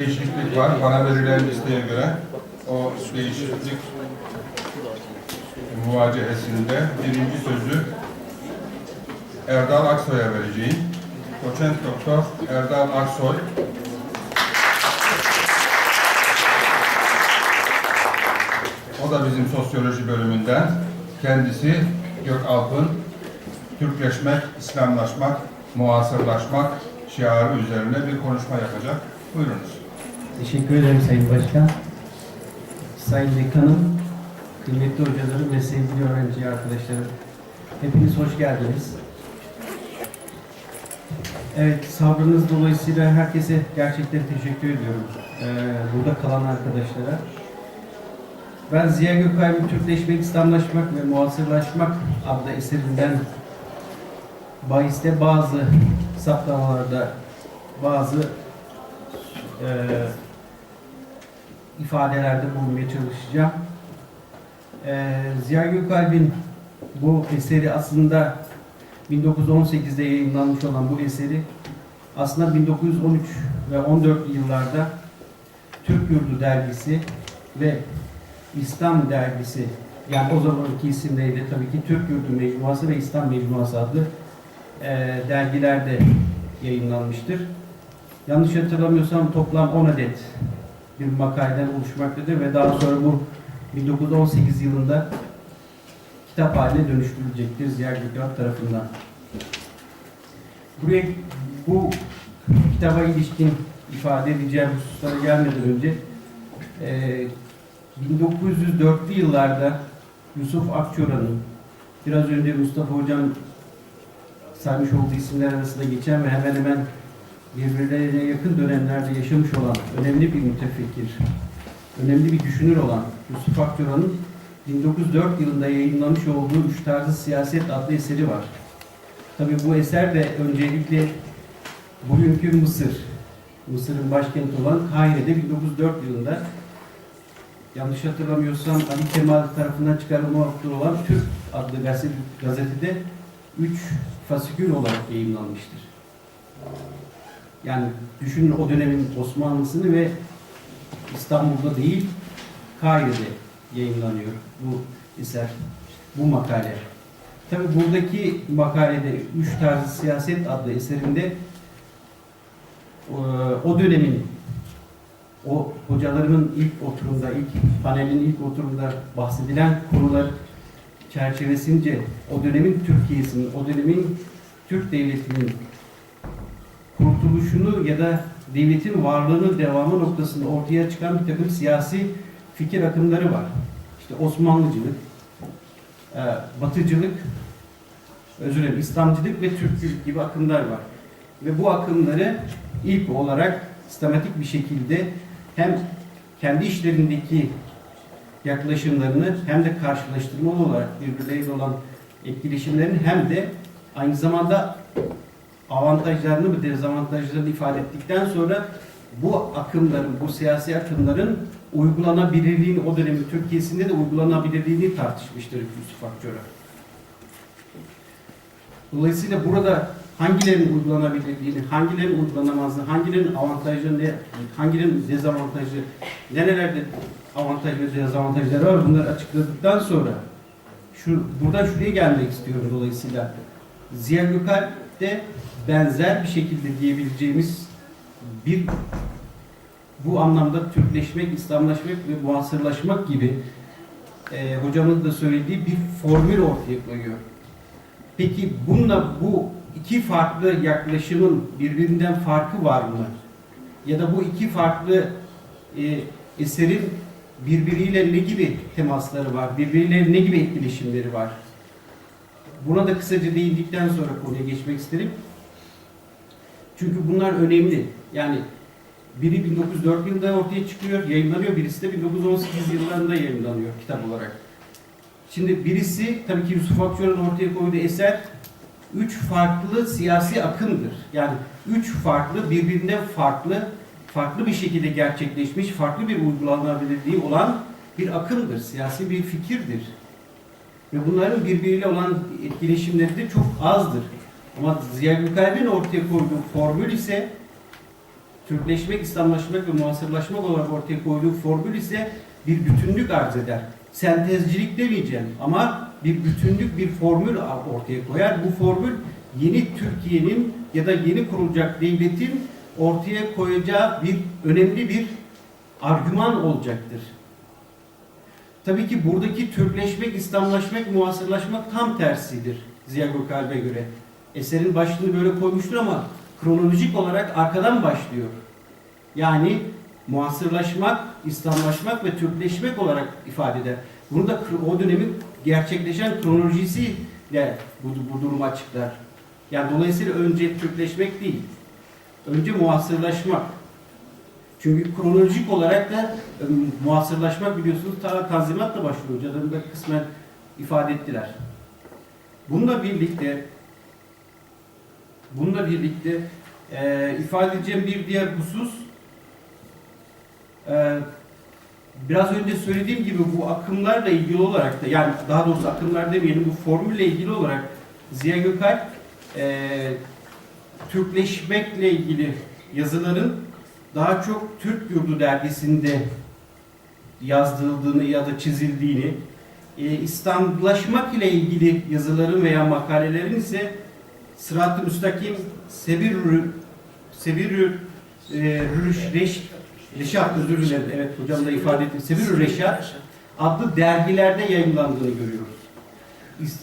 değişiklik var. Bana verilen listeye göre o değişiklik muvacehesinde birinci sözü Erdal Aksoy'a vereceğim. Doçent Doktor Erdal Aksoy O da bizim sosyoloji bölümünden. Kendisi Gökalp'ın Türkleşmek, İslamlaşmak, muasırlaşmak şiarı üzerine bir konuşma yapacak. Buyurunuz. Teşekkür ederim Sayın Başkan. Sayın Dekanım, kıymetli hocalarım ve sevgili öğrenci arkadaşlarım. Hepiniz hoş geldiniz. Evet, sabrınız dolayısıyla herkese gerçekten teşekkür ediyorum. Ee, burada kalan arkadaşlara. Ben Ziya Gökalp'in Türkleşmek, İslamlaşmak ve Muasırlaşmak adlı eserinden bahiste bazı saptamalarda bazı e, ifadelerde bulunmaya çalışacağım. Ee, Ziya Gökalp'in bu eseri aslında 1918'de yayınlanmış olan bu eseri aslında 1913 ve 14 yıllarda Türk Yurdu dergisi ve İslam dergisi yani o zamanki isimleriyle tabii ki Türk Yurdu Mecmuası ve İslam Mecmuası adlı e, dergilerde yayınlanmıştır. Yanlış hatırlamıyorsam toplam 10 adet bir makaleden oluşmaktadır ve daha sonra bu 1918 yılında kitap haline dönüştürülecektir Ziya Gökalp tarafından. Buraya bu kitaba ilişkin ifade edeceğim hususlara gelmeden önce e, 1904'lü yıllarda Yusuf Akçoran'ın biraz önce Mustafa Hocam saymış olduğu isimler arasında geçen ve hemen hemen birbirlerine yakın dönemlerde yaşamış olan önemli bir mütefekkir, önemli bir düşünür olan Yusuf Akçoran'ın 1904 yılında yayınlamış olduğu Üç Tarzı Siyaset adlı eseri var. Tabi bu eser de öncelikle bugünkü Mısır, Mısır'ın başkenti olan Kahire'de 1904 yılında yanlış hatırlamıyorsam Ali Kemal tarafından çıkarılmakta olan Türk adlı gazete, gazetede 3 fasikül olarak yayınlanmıştır. Yani düşünün o dönemin Osmanlısını ve İstanbul'da değil, Kahire'de yayınlanıyor bu eser, bu makale. Tabi buradaki makalede Üç Tarzı Siyaset adlı eserinde e, o dönemin o hocalarımın ilk oturumda, ilk panelin ilk oturumda bahsedilen konular çerçevesince o dönemin Türkiye'sinin, o dönemin Türk devletinin kurtuluşunu ya da devletin varlığının devamı noktasında ortaya çıkan bir takım siyasi fikir akımları var. İşte Osmanlıcılık, e, Batıcılık, özür dilerim İslamcılık ve Türkçülük gibi akımlar var. Ve bu akımları ilk olarak sistematik bir şekilde hem kendi işlerindeki yaklaşımlarını hem de karşılaştırmalı olarak birbirleriyle olan etkileşimlerini hem de aynı zamanda avantajlarını ve dezavantajlarını ifade ettikten sonra bu akımların, bu siyasi akımların uygulanabilirliğini, o dönemin Türkiye'sinde de uygulanabilirliğini tartışmıştır Yusuf Akçora. Dolayısıyla burada hangilerinin uygulanabilirliğini, hangilerinin uygulanamazlığını, hangilerinin avantajları, ne, hangilerinin dezavantajı, nerelerde avantaj ve dezavantajları var bunları açıkladıktan sonra şu buradan şuraya gelmek istiyorum dolayısıyla. Ziya Gökalp'te benzer bir şekilde diyebileceğimiz bir bu anlamda Türkleşmek, İslamlaşmak ve muasırlaşmak gibi e, hocamın da söylediği bir formül ortaya koyuyor. Peki bununla bu iki farklı yaklaşımın birbirinden farkı var mı? Ya da bu iki farklı e, eserin birbiriyle ne gibi temasları var? Birbiriyle ne gibi etkileşimleri var? Buna da kısaca değindikten sonra konuya geçmek isterim. Çünkü bunlar önemli. Yani biri 1904 yılında ortaya çıkıyor, yayınlanıyor. Birisi de 1918 yıllarında yayınlanıyor kitap olarak. Şimdi birisi tabii ki Yusuf Akçor'un ortaya koyduğu eser üç farklı siyasi akımdır. Yani üç farklı, birbirinden farklı, farklı bir şekilde gerçekleşmiş, farklı bir uygulanabilirliği olan bir akımdır. Siyasi bir fikirdir. Ve bunların birbiriyle olan etkileşimleri de çok azdır. Ama Ziya Gökalp'in ortaya koyduğu formül ise Türkleşmek, İslamlaşmak ve muhasırlaşmak olarak ortaya koyduğu formül ise bir bütünlük arz eder. Sentezcilik demeyeceğim ama bir bütünlük, bir formül ortaya koyar. Bu formül yeni Türkiye'nin ya da yeni kurulacak devletin ortaya koyacağı bir önemli bir argüman olacaktır. Tabii ki buradaki Türkleşmek, İslamlaşmak, muhasırlaşmak tam tersidir Ziya Gökalp'e göre. Eserin başlığını böyle koymuştur ama kronolojik olarak arkadan başlıyor. Yani muhasırlaşmak, İslamlaşmak ve Türkleşmek olarak ifade eder. Bunu da o dönemin gerçekleşen kronolojisiyle bu, bu durumu açıklar. Yani dolayısıyla önce Türkleşmek değil, önce muhasırlaşmak. Çünkü kronolojik olarak da e, muhasırlaşmak biliyorsunuz ta tanzimatla başlıyor. Hocalarım da kısmen ifade ettiler. Bununla birlikte bununla birlikte e, ifade edeceğim bir diğer husus e, biraz önce söylediğim gibi bu akımlarla ilgili olarak da yani daha doğrusu akımlar demeyelim bu formülle ilgili olarak Ziya Gökalp e, Türkleşmekle ilgili yazıların daha çok Türk Yurdu dergisinde yazdırıldığını ya da çizildiğini, e, İslamlaşmak ile ilgili yazıların veya makalelerin ise Sırat-ı Müstakim Sebirü Sebirü e, Reş, Reşat özür dilerim. Evet hocam da ifade etti. Sebirü Reşat adlı dergilerde yayınlandığını görüyoruz.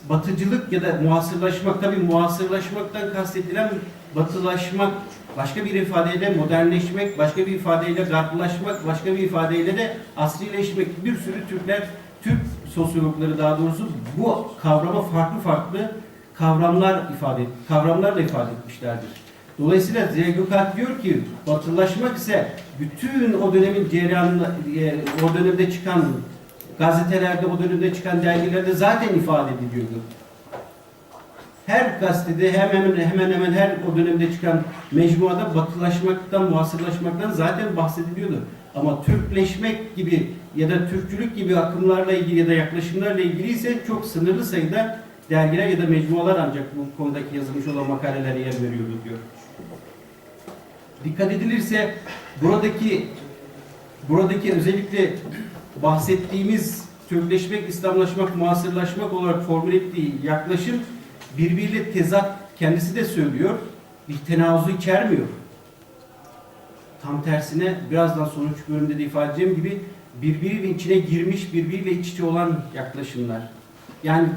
Batıcılık ya da muhasırlaşmak tabi muhasırlaşmaktan kastedilen batılaşmak, başka bir ifadeyle modernleşmek, başka bir ifadeyle garplaşmak, başka bir ifadeyle de asrileşmek. Bir sürü Türkler, Türk sosyologları daha doğrusu bu kavrama farklı farklı kavramlar ifade kavramlarla ifade etmişlerdir. Dolayısıyla Ziya Gökalp diyor ki batılaşmak ise bütün o dönemin cereyanında, e, o dönemde çıkan gazetelerde, o dönemde çıkan dergilerde zaten ifade ediliyordu. Her gazetede hemen hemen hemen her o dönemde çıkan mecmuada batılaşmaktan, muhasırlaşmaktan zaten bahsediliyordu. Ama Türkleşmek gibi ya da Türkçülük gibi akımlarla ilgili ya da yaklaşımlarla ilgili ise çok sınırlı sayıda dergiler ya da mecmualar ancak bu konudaki yazılmış olan makalelere yer veriyordu diyor. Dikkat edilirse buradaki buradaki özellikle bahsettiğimiz Türkleşmek, İslamlaşmak, muhasırlaşmak olarak formüle ettiği yaklaşım birbiriyle tezat kendisi de söylüyor. Bir tenazu içermiyor. Tam tersine birazdan sonuç bölümünde de ifade edeceğim gibi birbirinin içine girmiş, birbiriyle iç içe olan yaklaşımlar. Yani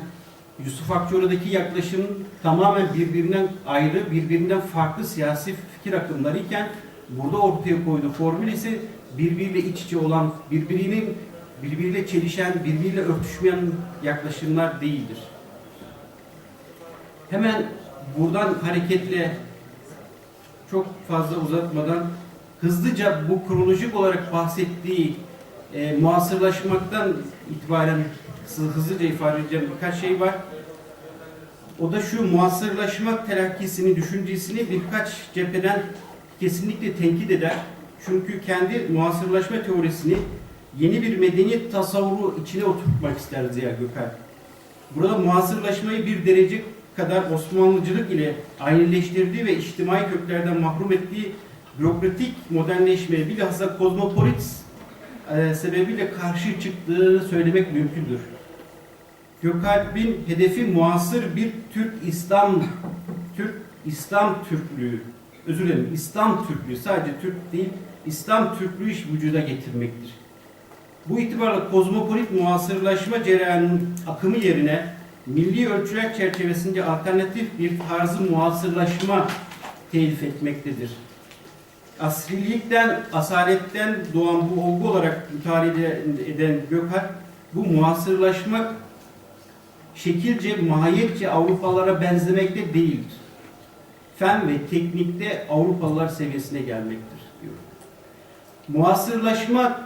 Yusuf Akçora'daki yaklaşım tamamen birbirinden ayrı, birbirinden farklı siyasi fikir akımları iken burada ortaya koyduğu formül ise birbiriyle iç içe olan, birbirinin birbiriyle çelişen, birbiriyle örtüşmeyen yaklaşımlar değildir. Hemen buradan hareketle çok fazla uzatmadan hızlıca bu kronolojik olarak bahsettiği e, muhasırlaşmaktan itibaren hızlı- hızlıca ifade edeceğim birkaç şey var. O da şu muhasırlaşmak telakkisini, düşüncesini birkaç cepheden kesinlikle tenkit eder. Çünkü kendi muhasırlaşma teorisini yeni bir medeniyet tasavvuru içine oturtmak ister Ziya Gökalp. Burada muhasırlaşmayı bir derece kadar Osmanlıcılık ile aynıleştirdiği ve içtimai köklerden mahrum ettiği bürokratik modernleşmeye bilhassa kozmopolit e, sebebiyle karşı çıktığını söylemek mümkündür. Gökalp'in hedefi muasır bir Türk İslam Türk İslam Türklüğü özür dilerim İslam Türklüğü sadece Türk değil İslam Türklüğü iş vücuda getirmektir. Bu itibarla kozmopolit muasırlaşma cereyanının akımı yerine milli ölçüler çerçevesinde alternatif bir tarzı muasırlaşma telif etmektedir. Asrilikten, asaletten doğan bu olgu olarak mütalaa eden Gökalp, bu muasırlaşmak şekilce, mahiyetçe Avrupalılara benzemekte değildir. Fen ve teknikte Avrupalılar seviyesine gelmektir diyor. Muasırlaşma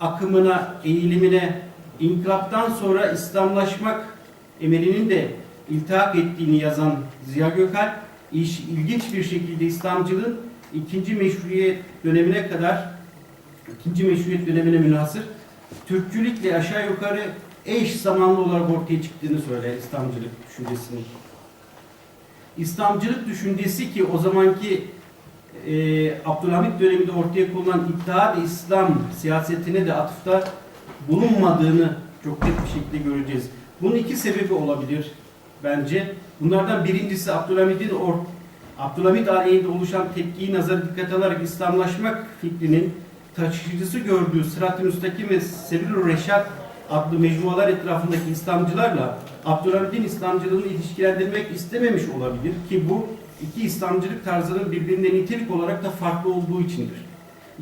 akımına, eğilimine inkılaptan sonra İslamlaşmak emelinin de iltihak ettiğini yazan Ziya Gökalp, iş, ilginç bir şekilde İslamcılığın ikinci meşruiyet dönemine kadar, ikinci meşruiyet dönemine münhasır, Türkçülükle aşağı yukarı eş zamanlı olarak ortaya çıktığını söyler İslamcılık düşüncesinin. İslamcılık düşüncesi ki o zamanki e, Abdülhamit döneminde ortaya konulan İttihat-ı İslam siyasetine de atıfta bulunmadığını çok net bir şekilde göreceğiz. Bunun iki sebebi olabilir bence. Bunlardan birincisi Abdülhamit'in or Abdülhamit aleyhinde oluşan tepkiyi nazara dikkate alarak İslamlaşmak fikrinin taşıyıcısı gördüğü Sırat-ı Müstakim ve Sebil-ü Reşat adlı mecmualar etrafındaki İslamcılarla Abdülhamit'in İslamcılığını ilişkilendirmek istememiş olabilir ki bu iki İslamcılık tarzının birbirinden nitelik olarak da farklı olduğu içindir.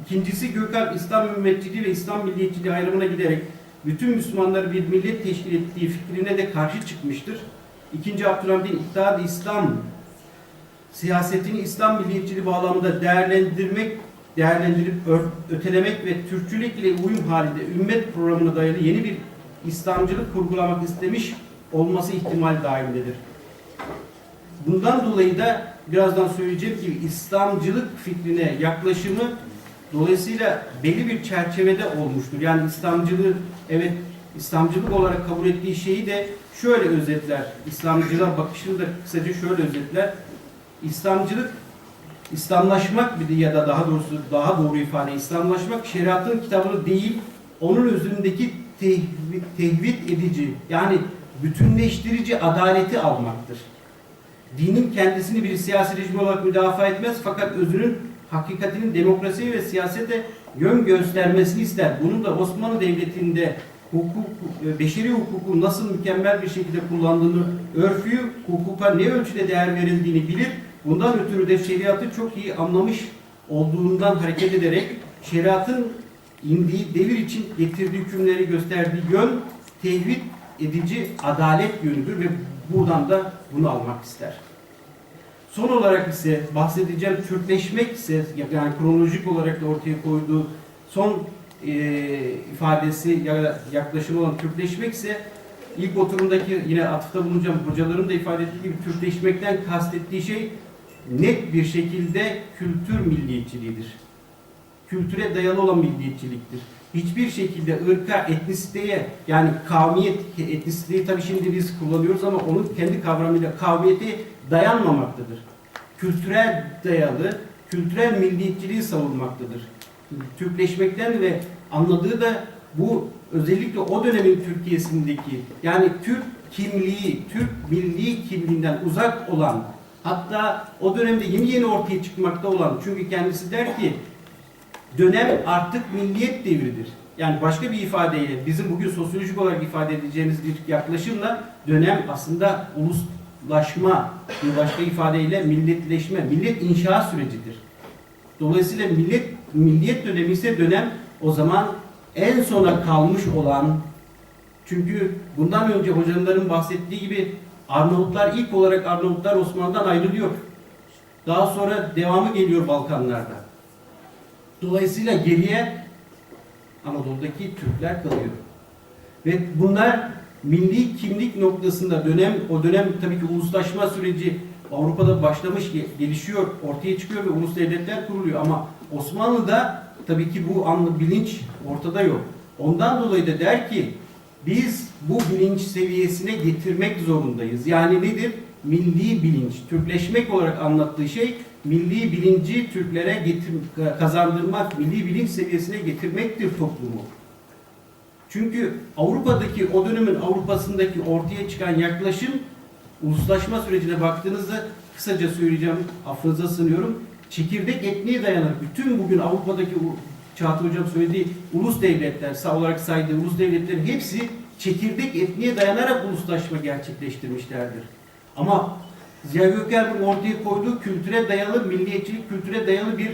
İkincisi Gökalp İslam ümmetçiliği ve İslam milliyetçiliği ayrımına giderek bütün Müslümanları bir millet teşkil ettiği fikrine de karşı çıkmıştır. İkinci Abdülhamit'in İttihat-ı İslam siyasetini İslam milliyetçiliği bağlamında değerlendirmek, değerlendirip ötelemek ve Türkçülük ile uyum halinde ümmet programına dayalı yeni bir İslamcılık kurgulamak istemiş olması ihtimal dahilindedir. Bundan dolayı da birazdan söyleyeceğim gibi İslamcılık fikrine yaklaşımı dolayısıyla belli bir çerçevede olmuştur. Yani İslamcılığı evet İslamcılık olarak kabul ettiği şeyi de şöyle özetler. İslamcılığa bakışını da kısaca şöyle özetler. İslamcılık İslamlaşmak bir ya da daha doğrusu daha doğru ifade İslamlaşmak şeriatın kitabını değil onun özündeki tehvit, tehvit edici yani bütünleştirici adaleti almaktır. Dinin kendisini bir siyasi rejim olarak müdafaa etmez fakat özünün hakikatinin demokrasi ve siyasete yön göstermesini ister. Bunun da Osmanlı Devleti'nde hukuk, e, beşeri hukuku nasıl mükemmel bir şekilde kullandığını, örfü hukuka ne ölçüde değer verildiğini bilir. Bundan ötürü de şeriatı çok iyi anlamış olduğundan hareket ederek şeriatın indiği devir için getirdiği hükümleri gösterdiği yön tevhid edici adalet yönüdür ve buradan da bunu almak ister. Son olarak ise bahsedeceğim Türkleşmek ise yani kronolojik olarak da ortaya koyduğu son e, ifadesi ya yaklaşımı olan Türkleşmek ise ilk oturumdaki yine atıfta bulunacağım hocaların da ifade ettiği gibi Türkleşmekten kastettiği şey net bir şekilde kültür milliyetçiliğidir. Kültüre dayalı olan milliyetçiliktir. Hiçbir şekilde ırka, etnisiteye yani kavmiyet, etnisiteyi tabii şimdi biz kullanıyoruz ama onun kendi kavramıyla kavmiyeti dayanmamaktadır. Kültürel dayalı, kültürel milliyetçiliği savunmaktadır. Türkleşmekten ve anladığı da bu özellikle o dönemin Türkiye'sindeki yani Türk kimliği, Türk milli kimliğinden uzak olan hatta o dönemde yeni yeni ortaya çıkmakta olan çünkü kendisi der ki dönem artık milliyet devridir. Yani başka bir ifadeyle bizim bugün sosyolojik olarak ifade edeceğimiz bir yaklaşımla dönem aslında uluslaşma bir başka ifadeyle milletleşme, millet inşa sürecidir. Dolayısıyla millet milliyet dönemi ise dönem o zaman en sona kalmış olan çünkü bundan önce hocaların bahsettiği gibi Arnavutlar ilk olarak Arnavutlar Osmanlı'dan ayrılıyor. Daha sonra devamı geliyor Balkanlarda. Dolayısıyla geriye Anadolu'daki Türkler kalıyor. Ve bunlar milli kimlik noktasında dönem o dönem tabii ki uluslaşma süreci Avrupa'da başlamış gelişiyor, ortaya çıkıyor ve ulus devletler kuruluyor ama Osmanlı'da tabii ki bu anlı bilinç ortada yok. Ondan dolayı da der ki biz bu bilinç seviyesine getirmek zorundayız. Yani nedir? Milli bilinç. Türkleşmek olarak anlattığı şey milli bilinci Türklere getir, kazandırmak, milli bilinç seviyesine getirmektir toplumu. Çünkü Avrupa'daki o dönemin Avrupa'sındaki ortaya çıkan yaklaşım uluslaşma sürecine baktığınızda kısaca söyleyeceğim, affınıza sınıyorum. Çekirdek etniye dayanır. Bütün bugün Avrupa'daki Çağatay Hocam söylediği ulus devletler, sağ olarak saydığı ulus devletlerin hepsi çekirdek etniye dayanarak uluslaşma gerçekleştirmişlerdir. Ama Ziya Gökalp'in ortaya koyduğu kültüre dayalı, milliyetçilik kültüre dayalı bir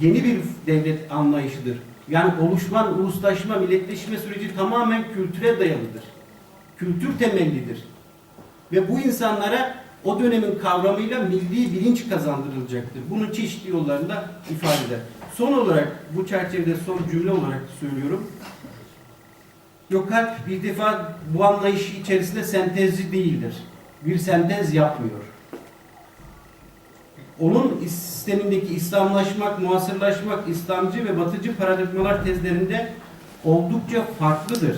yeni bir devlet anlayışıdır. Yani oluşman, uluslaşma, milletleşme süreci tamamen kültüre dayalıdır. Kültür temellidir. Ve bu insanlara o dönemin kavramıyla milli bilinç kazandırılacaktır. Bunun çeşitli yollarında ifade eder. Son olarak bu çerçevede son cümle olarak söylüyorum. Gökalp bir defa bu anlayış içerisinde sentezci değildir. Bir sentez yapmıyor. Onun sistemindeki İslamlaşmak, muasırlaşmak, İslamcı ve Batıcı paradigmalar tezlerinde oldukça farklıdır.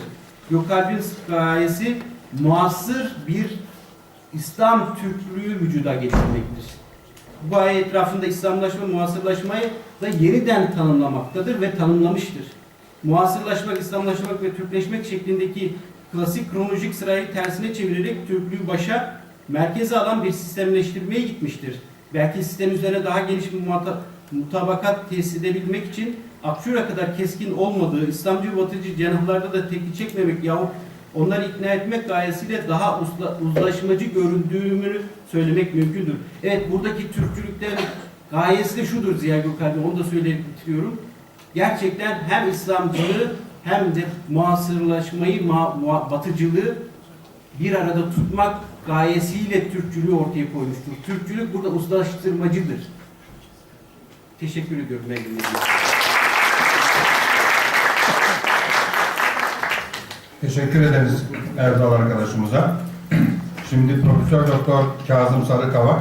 Gökalp'in gayesi muasır bir İslam Türklüğü vücuda getirmektir. bu gaye etrafında İslamlaşma, muhasırlaşmayı da yeniden tanımlamaktadır ve tanımlamıştır. Muhasırlaşmak, İslamlaşmak ve Türkleşmek şeklindeki klasik kronolojik sırayı tersine çevirerek Türklüğü başa merkeze alan bir sistemleştirmeye gitmiştir. Belki sistem üzerine daha geniş bir mutabakat tesis edebilmek için Akşura kadar keskin olmadığı, İslamcı batıcı cenahlarda da tepki çekmemek yahut onları ikna etmek gayesiyle daha uzla- uzlaşmacı göründüğünü söylemek mümkündür. Evet buradaki Türkçülükten gayesi de şudur Ziya Gökalp'in, onu da söyleyip bitiriyorum. Gerçekten hem İslamcılığı hem de muasırlaşmayı, ma- mua- batıcılığı bir arada tutmak gayesiyle Türkçülüğü ortaya koymuştur. Türkçülük burada uzlaştırmacıdır. Teşekkür ediyorum. İçin. Teşekkür ederiz Erdal arkadaşımıza. Şimdi Profesör Doktor Kazım Sarıkavak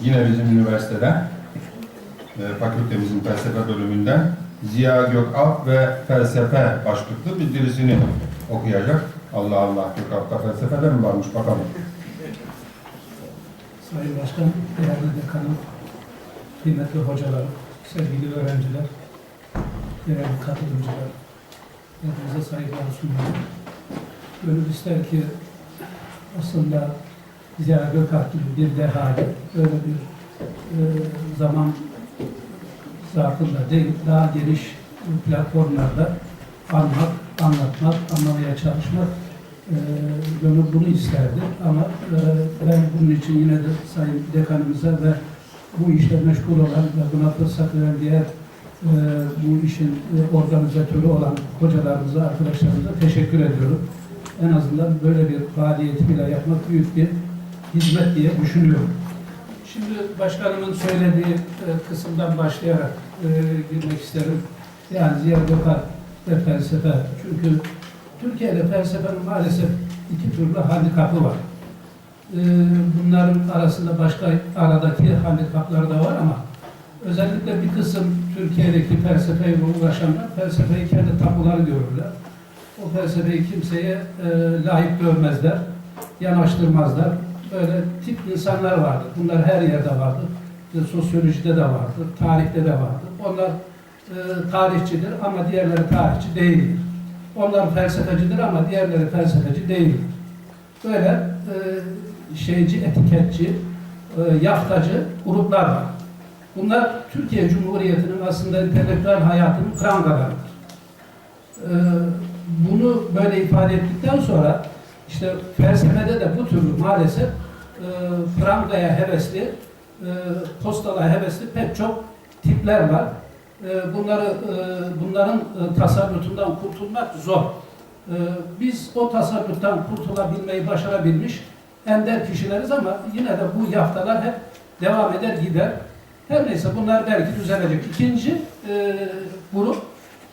yine bizim üniversitede e, fakültemizin felsefe bölümünden Ziya Gökalp ve felsefe başlıklı bildirisini okuyacak. Allah Allah Gökalp'ta felsefe de mi varmış bakalım. Sayın Başkan, değerli dekanım, kıymetli hocalar, sevgili öğrenciler, değerli katılımcılar, hepinize saygılar sunuyorum. Gönül ister ki aslında Ziya Gökalp gibi bir dehayı böyle bir e, zaman zarfında değil, daha geniş platformlarda anmak, anlatmak, anlamaya çalışmak gönül bunu isterdi ama e, ben bunun için yine de Sayın Dekanımıza ve bu işle meşgul olan ve buna fırsat veren diğer e, bu işin e, organizatörü olan hocalarımıza, arkadaşlarımıza teşekkür ediyorum. En azından böyle bir faaliyeti bile yapmak büyük bir hizmet diye düşünüyorum. Şimdi başkanımın söylediği kısımdan başlayarak girmek isterim. Yani Ziya Gökalp ve felsefe. Çünkü Türkiye'de felsefenin maalesef iki türlü handikapı var. Ee, Bunların arasında başka aradaki handikaplar da var ama özellikle bir kısım Türkiye'deki felsefeyle uğraşanlar felsefeyi kendi tabuları görürler. O felsefeyi kimseye e, layık görmezler, yanaştırmazlar. Böyle tip insanlar vardır. Bunlar her yerde vardır. İşte sosyolojide de vardır, tarihte de vardır. Onlar e, tarihçidir ama diğerleri tarihçi değildir. Onlar felsefecidir ama diğerleri felsefeci değildir. Böyle e, şeyci, etiketçi, e, yaftacı gruplar var. Bunlar Türkiye Cumhuriyeti'nin aslında entelektüel hayatının prangalarıdır. E, bunu böyle ifade ettikten sonra işte felsefede de bu türlü maalesef e, prangaya hevesli, e, postala hevesli pek çok tipler var. E, bunları e, bunların e, tasarrutundan kurtulmak zor. E, biz o tasarruftan kurtulabilmeyi başarabilmiş ender kişileriz ama yine de bu yaftalar hep devam eder gider. Her neyse bunlar belki düzelecek. İkinci e, grup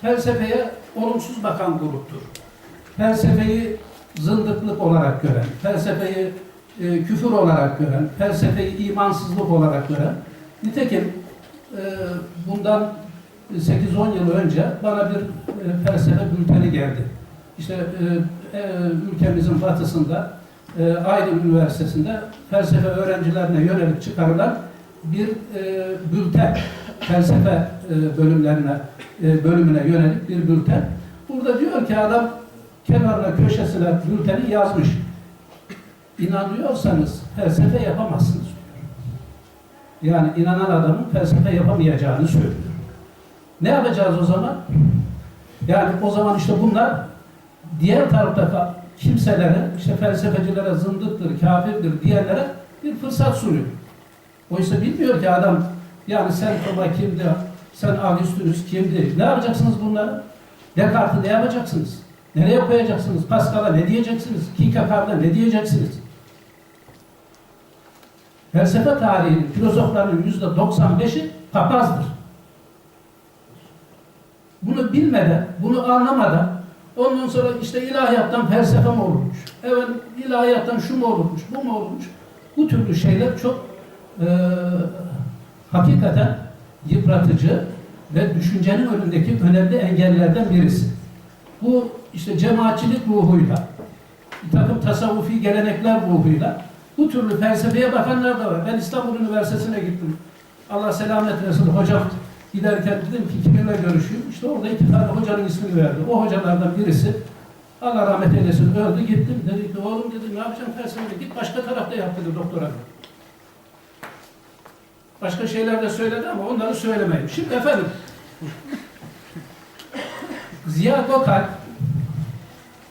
felsefeye olumsuz bakan gruptur. Felsefeyi zındıklık olarak gören, felsefeyi e, küfür olarak gören, felsefeyi imansızlık olarak gören. Nitekim e, bundan 8-10 yıl önce bana bir e, felsefe bülteni geldi. İşte e, e, ülkemizin batısında e, Aydın Üniversitesi'nde felsefe öğrencilerine yönelik çıkarılan bir e, bülten, felsefe e, bölümlerine e, bölümüne yönelik bir bülten. Burada diyor ki adam kenarına köşesine bülteni yazmış. İnanıyorsanız felsefe yapamazsınız. Yani inanan adamın felsefe yapamayacağını söylüyor. Ne yapacağız o zaman? Yani o zaman işte bunlar diğer tarafta kimselere, işte felsefecilere zındıktır, kafirdir diyenlere bir fırsat sunuyor. Oysa bilmiyor ki adam, yani sen Toma kimdi, sen Augustinus kimdi, ne yapacaksınız bunları? Descartes'i ne yapacaksınız? Nereye koyacaksınız? Pascal'a ne diyeceksiniz? Kierkegaard'a ne diyeceksiniz? Felsefe tarihinin, filozoflarının yüzde 95'i papazdır. Bunu bilmeden, bunu anlamadan ondan sonra işte ilahiyattan felsefe mi olurmuş? Evet, ilahiyattan şu mu olurmuş, bu mu olurmuş? Bu türlü şeyler çok e, hakikaten yıpratıcı ve düşüncenin önündeki önemli engellerden birisi. Bu işte cemaatçilik ruhuyla, bir takım tasavvufi gelenekler ruhuyla Bu türlü felsefeye bakanlar da var. Ben İstanbul Üniversitesi'ne gittim. Allah selamet versin hocam. Giderken dedim ki kiminle görüşeyim. İşte orada iki tane hocanın ismini verdi. O hocalardan birisi Allah rahmet eylesin öldü gittim. Dedi ki oğlum dedi ne yapacaksın felsefede? Git başka tarafta yap dedi doktora. Başka şeyler de söyledi ama onları söylemeyeyim. Şimdi efendim Ziya Gökalp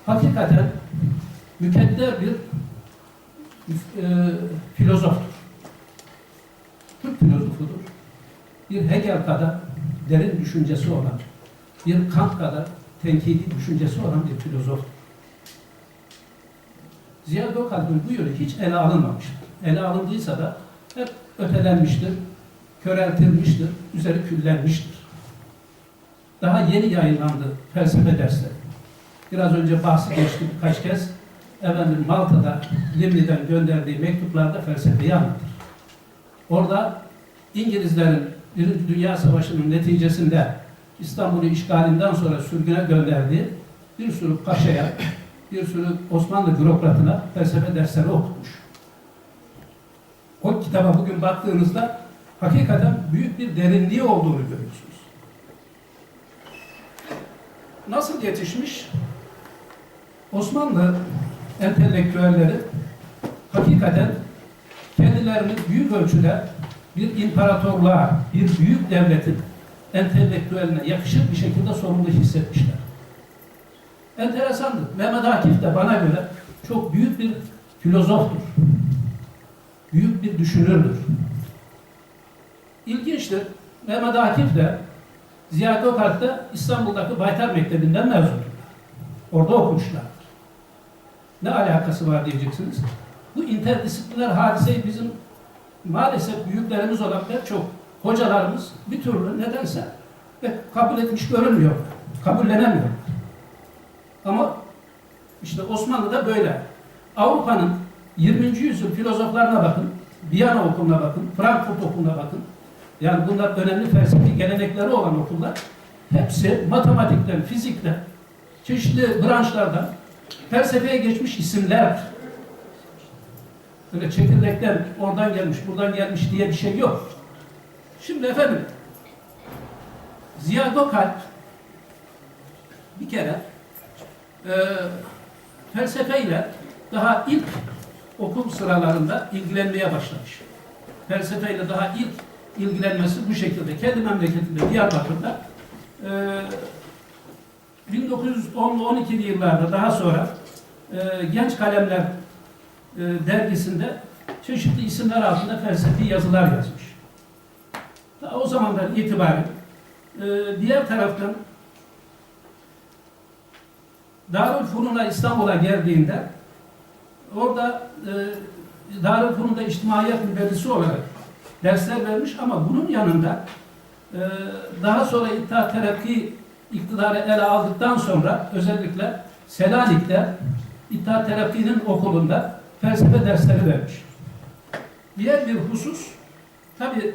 hakikaten mükedder bir e, filozoftur. Türk filozofudur. Bir Hegel kadar derin düşüncesi olan, bir Kant kadar tenkidi düşüncesi olan bir filozoftur. Ziya Gökalp'in bu yönü hiç ele alınmamıştır. Ele alındıysa da hep ötelenmiştir, köreltilmiştir, üzeri küllenmiştir. Daha yeni yayınlandı felsefe dersleri. Biraz önce bahsi geçti birkaç kez. Efendim Malta'da Limni'den gönderdiği mektuplarda felsefeyi anlatır. Orada İngilizlerin Birinci Dünya Savaşı'nın neticesinde İstanbul'u işgalinden sonra sürgüne gönderdiği bir sürü paşaya, bir sürü Osmanlı bürokratına felsefe dersleri okutmuş. O kitaba bugün baktığınızda hakikaten büyük bir derinliği olduğunu görüyorsunuz. Nasıl yetişmiş? Osmanlı entelektüelleri hakikaten kendilerini büyük ölçüde bir imparatorluğa, bir büyük devletin entelektüeline yakışır bir şekilde sorumlu hissetmişler. Enteresandır. Mehmet Akif de bana göre çok büyük bir filozoftur. Büyük bir düşünürdür. İlginçtir. Mehmet Akif de Ziya Gökalp de İstanbul'daki Baytar Mektebi'nden mezundur. Orada okumuşlardır. Ne alakası var diyeceksiniz. Bu interdisipliner hadiseyi bizim maalesef büyüklerimiz olan pek çok hocalarımız bir türlü nedense pek kabul etmiş görünmüyor. Kabullenemiyor. Ama işte Osmanlı'da böyle. Avrupa'nın 20. yüzyıl filozoflarına bakın, Viyana okuluna bakın, Frankfurt okuluna bakın. Yani bunlar önemli felsefi gelenekleri olan okullar. Hepsi matematikten, fizikten, çeşitli branşlardan felsefeye geçmiş isimler. Böyle çekirdekten oradan gelmiş, buradan gelmiş diye bir şey yok. Şimdi efendim, Ziya Gökalp bir kere e, felsefeyle daha ilk okul sıralarında ilgilenmeye başlamış. Felsefeyle daha ilk ilgilenmesi bu şekilde. Kendi memleketinde Diyarbakır'da e, 1910'lu 12'li yıllarda daha sonra e, Genç Kalemler e, dergisinde çeşitli isimler altında felsefi yazılar yazmış. Daha o zamandan itibaren e, diğer taraftan Darülfünun'a İstanbul'a geldiğinde orada e, Darülfünun'da içtimaiyet müderrisi olarak dersler vermiş ama bunun yanında e, daha sonra İttihat Terakki iktidarı ele aldıktan sonra özellikle Selanik'te İttihat Terakki'nin okulunda felsefe dersleri vermiş. Diğer bir husus tabi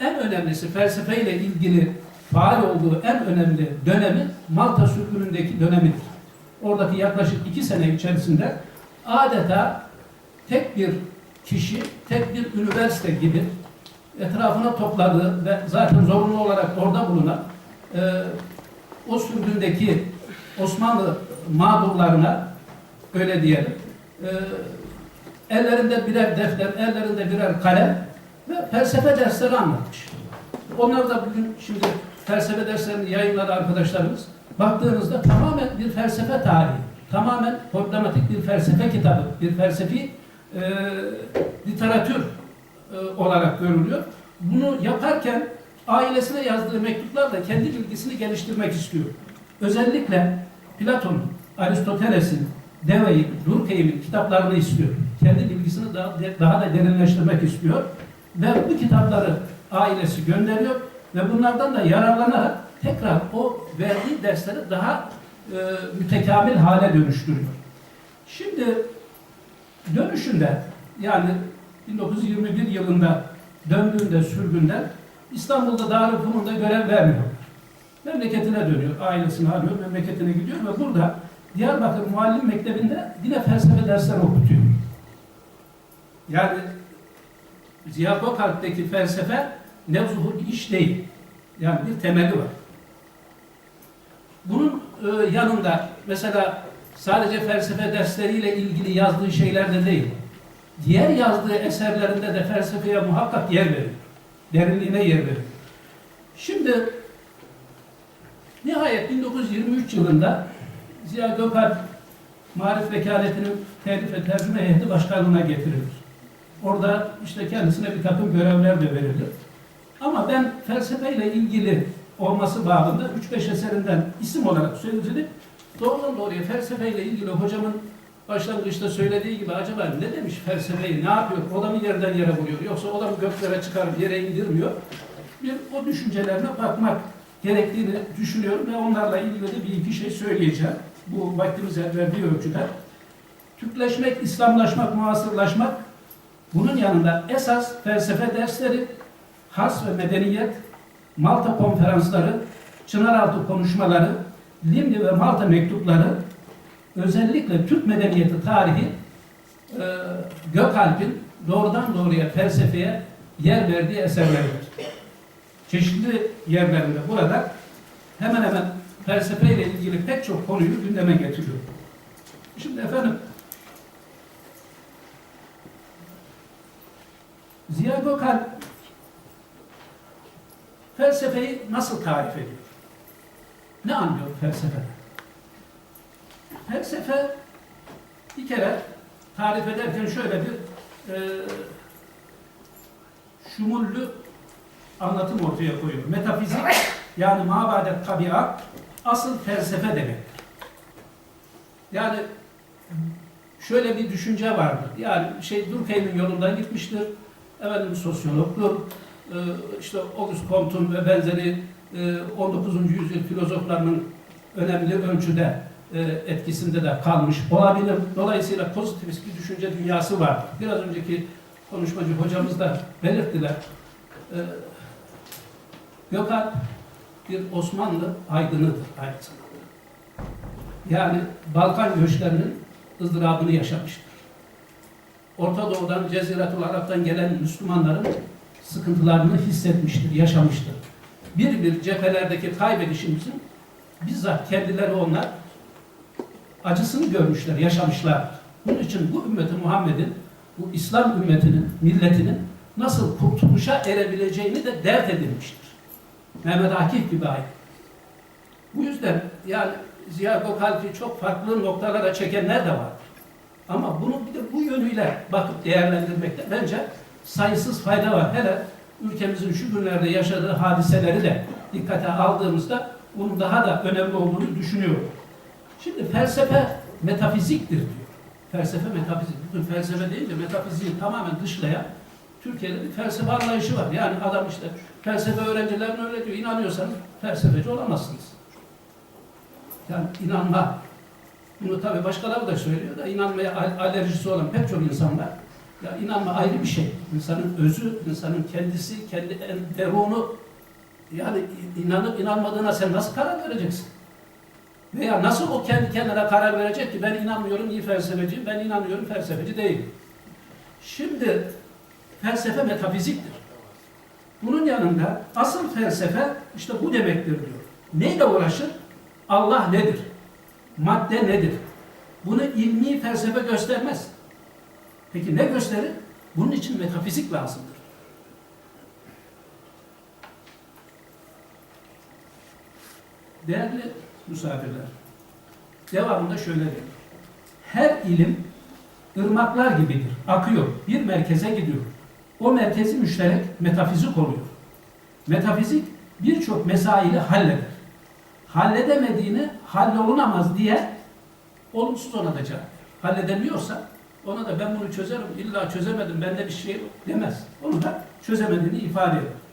en önemlisi felsefeyle ilgili faal olduğu en önemli dönemi Malta sürgünündeki dönemidir. Oradaki yaklaşık iki sene içerisinde adeta tek bir kişi, tek bir üniversite gibi etrafına topladığı ve zaten zorunlu olarak orada bulunan e, o sürgündeki Osmanlı mağdurlarına öyle diyelim e, ellerinde birer defter, ellerinde birer kalem ve felsefe dersleri anlatmış. Onlar da bugün şimdi felsefe derslerini yayınladı arkadaşlarımız. Baktığınızda tamamen bir felsefe tarihi, tamamen problematik bir felsefe kitabı, bir felsefi e, literatür e, olarak görülüyor. Bunu yaparken ailesine yazdığı mektuplarla kendi bilgisini geliştirmek istiyor. Özellikle Platon'un, Aristoteles'in, Devey'in, Durkheim'in kitaplarını istiyor. Kendi bilgisini daha, daha da derinleştirmek istiyor. Ve bu kitapları ailesi gönderiyor ve bunlardan da yararlanarak tekrar o verdiği dersleri daha e, mütekamil hale dönüştürüyor. Şimdi dönüşünde yani 1921 yılında döndüğünde sürgünden İstanbul'da Darülfünun'da görev vermiyor. Memleketine dönüyor, ailesini arıyor, memleketine gidiyor ve burada Diyarbakır Muallim Mektebi'nde yine felsefe dersleri okutuyor. Yani Ziya Gökalp'teki felsefe nevzuhu bir iş değil. Yani bir temeli var. Bunun e, yanında mesela sadece felsefe dersleriyle ilgili yazdığı şeyler de değil. Diğer yazdığı eserlerinde de felsefeye muhakkak yer veriyor. Derinliğine yer veriyor. Şimdi nihayet 1923 yılında Ziya Gökalp Marif Vekaletinin telif ve tercüme heyeti başkanlığına getirilir. Orada işte kendisine bir takım görevler de verilir. Ama ben felsefeyle ilgili olması babında 3-5 eserinden isim olarak söyleyeceğim. Doğrudan doğruya felsefeyle ilgili hocamın başlangıçta söylediği gibi acaba ne demiş felsefeyi, ne yapıyor? O da mı yerden yere vuruyor? Yoksa o da mı göklere çıkarıp yere indirmiyor? Bir o düşüncelerine bakmak gerektiğini düşünüyorum ve onlarla ilgili de bir iki şey söyleyeceğim. Bu vaktimiz verdiği ölçüde. Türkleşmek, İslamlaşmak, muasırlaşmak bunun yanında esas felsefe dersleri, has ve medeniyet, Malta konferansları, Çınaraltı konuşmaları, Limni ve Malta mektupları, özellikle Türk medeniyeti tarihi, e, Gökalp'in doğrudan doğruya felsefeye yer verdiği eserlerdir. Çeşitli yerlerinde burada hemen hemen felsefeyle ilgili pek çok konuyu gündeme getiriyor. Şimdi efendim, Ziya Gökalp felsefeyi nasıl tarif ediyor? Ne anlıyor felsefeden? Felsefe bir kere tarif ederken şöyle bir e, şumullü anlatım ortaya koyuyor. Metafizik yani mabadet tabiat asıl felsefe demek. Yani şöyle bir düşünce vardır. Yani şey Durkheim'in yolundan gitmiştir. Efendim sosyologdur. Ee, işte Auguste Comte'un ve benzeri e, 19. yüzyıl filozoflarının önemli ölçüde e, etkisinde de kalmış olabilir. Dolayısıyla pozitivist bir düşünce dünyası var. Biraz önceki konuşmacı hocamız da belirttiler. Ee, Gökalp bir Osmanlı aydınıdır aynı zamanda. Yani Balkan göçlerinin ızdırabını yaşamıştır. Orta Doğu'dan, Ceziretul Arap'tan gelen Müslümanların sıkıntılarını hissetmiştir, yaşamıştır. Bir bir cephelerdeki kaybedişimizin bizzat kendileri onlar acısını görmüşler, yaşamışlar. Bunun için bu ümmeti Muhammed'in, bu İslam ümmetinin, milletinin nasıl kurtuluşa erebileceğini de dert edilmiştir. Mehmet Akif gibi ayet. Bu yüzden yani Ziya Gökalp'i çok farklı noktalara çekenler de var. Ama bunu bir de bu yönüyle bakıp değerlendirmekte bence sayısız fayda var. Hele ülkemizin şu günlerde yaşadığı hadiseleri de dikkate aldığımızda bunun daha da önemli olduğunu düşünüyorum. Şimdi felsefe metafiziktir diyor. Felsefe metafizik. Bütün felsefe deyince metafiziği tamamen dışlayan Türkiye'de bir felsefe anlayışı var. Yani adam işte felsefe öğrencilerine öyle diyor. İnanıyorsanız felsefeci olamazsınız. Yani inanma. Bunu tabii başkaları da söylüyor da inanmaya al- alerjisi olan pek çok insan var. Ya inanma ayrı bir şey. İnsanın özü, insanın kendisi, kendi en derunu yani inanıp inanmadığına sen nasıl karar vereceksin? Veya nasıl o kendi kendine karar verecek ki ben inanmıyorum iyi felsefeciyim, ben inanıyorum felsefeci değilim. Şimdi felsefe metafiziktir. Bunun yanında asıl felsefe işte bu demektir diyor. Neyle uğraşır? Allah nedir? Madde nedir? Bunu ilmi felsefe göstermez. Peki ne gösterir? Bunun için metafizik lazımdır. Değerli misafirler, devamında şöyle diyor. Her ilim ırmaklar gibidir, akıyor, bir merkeze gidiyor. O merkezi müşterek metafizik oluyor. Metafizik birçok mesaili halleder. Halledemediğini hallolunamaz diye olumsuz ona da cevap. Halledemiyorsa ona da ben bunu çözerim, illa çözemedim, bende bir şey yok demez. Onu da çözemediğini ifade eder.